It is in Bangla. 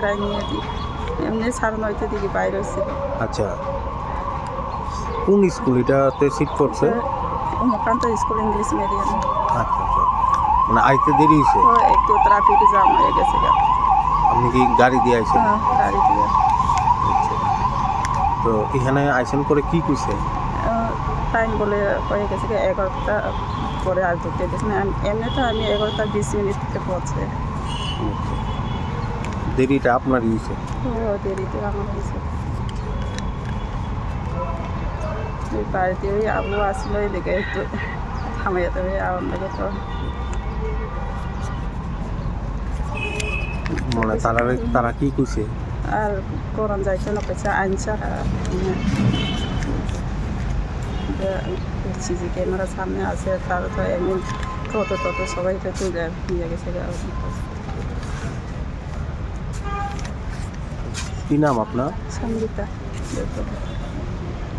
রায় নিয়ে দিই। এমনি সাড়ে নয়টা দিকে বাইরে হয়েছিল আচ্ছা। কোন স্কুল? এটাতে সিট করছে? Umakanta school English medium. আচ্ছা আচ্ছা। মানে আইতে দেরি হয়েছে? একটু ট্রাফিক জ্যাম হয়ে গেছে। আপনি কি গাড়ি দিয়ে আইছেন? হ্যাঁ, গাড়ি দিয়ে। আচ্ছা। তো এখানে আইসেন করে কি কইছে টাইম বলে হয়ে গেছে এগারোটা পরে আর ঢুকতে না আমি- এমনি তো আমি এগারোটা বিশ মিনিটে পৌঁছে। দেরিটা আপনার হয়েছে? তো দেরিতে আমার হয়েছে। বাড়িতে ওই আবু আসলো এদিকে একটু থামাইয়া দেবে আমার লাগে তো। মানে তারা তারা কি কইছে? আর করন যাইতে না পেছে আইন ছাড়া সিসি ক্যামেরা সামনে আছে তার তো এমনি কত তত সবাই তো তুলে নিয়ে গেছে কি নাম আপনার? সঙ্গীতা